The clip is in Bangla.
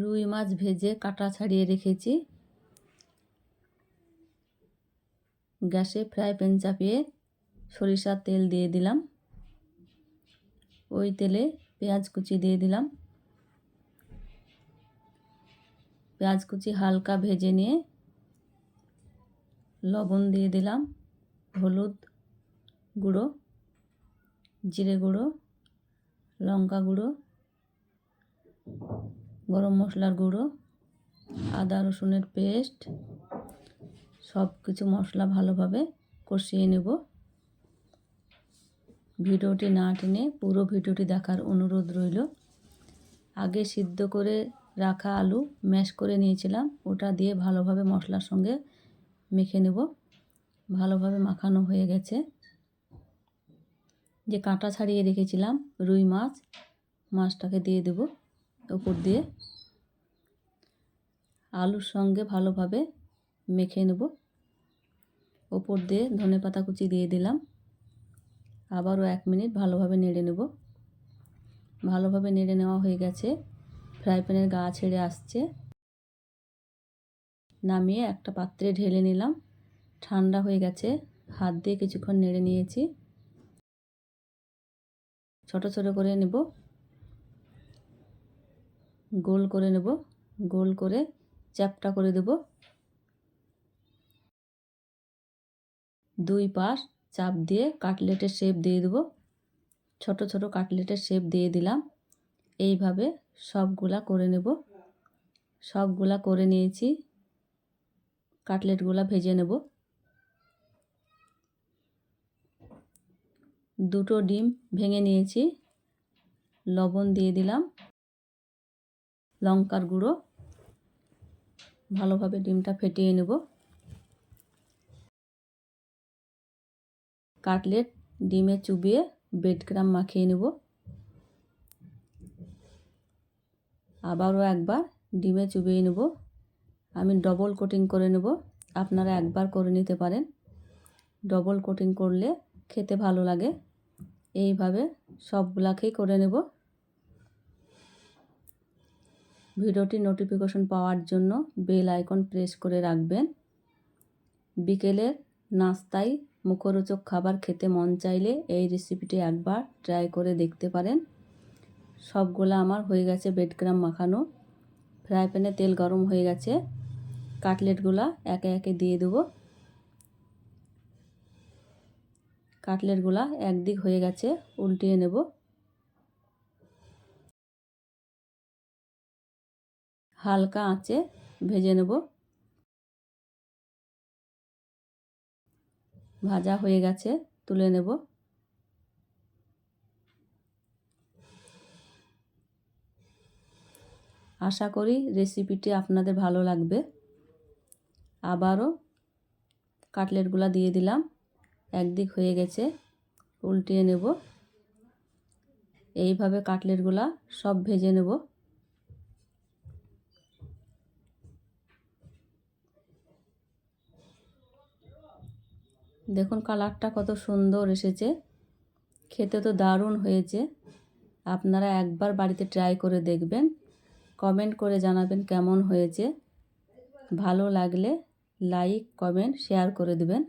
রুই মাছ ভেজে কাটা ছাড়িয়ে রেখেছি। গ্যাসে ফ্রাই প্যান চাপিয়ে সরিষার তেল দিয়ে দিলাম। ওই তেলে পেঁয়াজ কুচি দিয়ে দিলাম। পেঁয়াজ কুচি হালকা ভেজে নিয়ে লবণ দিয়ে দিলাম, হলুদ গুঁড়ো, জিরে গুঁড়ো, লঙ্কা গুঁড়ো গরম মশলার গুঁড়ো, আদা, রসুনের পেস্ট, সব কিছু মশলা ভালোভাবে কষিয়ে নেব। ভিডিওটি না টেনে পুরো ভিডিওটি দেখার অনুরোধ রইল। আগে সিদ্ধ করে রাখা আলু ম্যাশ করে নিয়েছিলাম, ওটা দিয়ে ভালোভাবে মশলার সঙ্গে মেখে নেব। ভালোভাবে মাখানো হয়ে গেছে। যে কাঁটা ছাড়িয়ে রেখেছিলাম রুই মাছ, মাছটাকে দিয়ে দেব। উপর দিয়ে আলুর সঙ্গে ভালোভাবে মেখে নেব। ওপর দিয়ে ধনে পাতা কুচি দিয়ে দিলাম। আবারও এক মিনিট ভালোভাবে নেড়ে নেব। ভালোভাবে নেড়ে নেওয়া হয়ে গেছে। ফ্রাই প্যানের গা ছেড়ে আসছে। নামিয়ে একটা পাত্রে ঢেলে নিলাম। ঠান্ডা হয়ে গেছে। হাত দিয়ে কিছুক্ষণ নেড়ে নিয়েছি। ছোট ছোট করে নেব। গোল করে নেব, গোল করে চ্যাপটা করে দেব। দুই পাশ চাপ দিয়ে কাটলেটের শেপ দিয়ে দেবো। ছোট ছোট কাটলেটের শেপ দিয়ে দিলাম। এইভাবে সবগুলা করে নেব। সবগুলা করে নিয়েছি। কাটলেটগুলা ভেজে নেব। দুটো ডিম ভেঙে নিয়েছি। লবণ দিয়ে দিলাম। লঙ্কার গুঁড়ো। ভালোভাবে ডিমটা ফেটিয়ে নেব। কাটলেট ডিমে চুবিয়ে বেড গ্রাম মাখিয়ে নেব। আবারও একবার ডিমে চুবিয়ে নেব। আমি ডবল কোটিং করে নেব। আপনারা একবার করে নিতে পারেন। ডবল কোটিং করলে খেতে ভালো লাগে। এইভাবে সবগুলাকেই করে নেব। ভিডিওটি নোটিফিকেশন পাওয়ার জন্য বেল আইকন প্রেস করে রাখবেন। বিকেলের নাস্তায় মুখরোচক খাবার খেতে মন চাইলে এই রেসিপিটি একবার ট্রাই করে দেখতে পারেন। সবগুলো আমার হয়ে গেছে বেডগ্রাম মাখানো। ফ্রাই প্যানে তেল গরম হয়ে গেছে। কাটলেটগুলা একে একে দিয়ে দেবো। কাটলেটগুলা একদিক হয়ে গেছে, উল্টিয়ে নেব। হালকা আঁচে ভেজে নেব। ভাজা হয়ে গেছে, তুলে নেব। আশা করি রেসিপিটি আপনাদের ভালো লাগবে। আবারও কাটলেটগুলো দিয়ে দিলাম, একদিক হয়ে গেছে, উল্টিয়ে নেব। এইভাবে কাটলেটগুলা সব ভেজে নেব। দেখুন কালারটা কত সুন্দর এসেছে। খেতে তো দারুণ হয়েছে। আপনারা একবার বাড়িতে ট্রাই করে দেখবেন। কমেন্ট করে জানাবেন কেমন হয়েছে। ভালো লাগলে লাইক কমেন্ট শেয়ার করে দেবেন।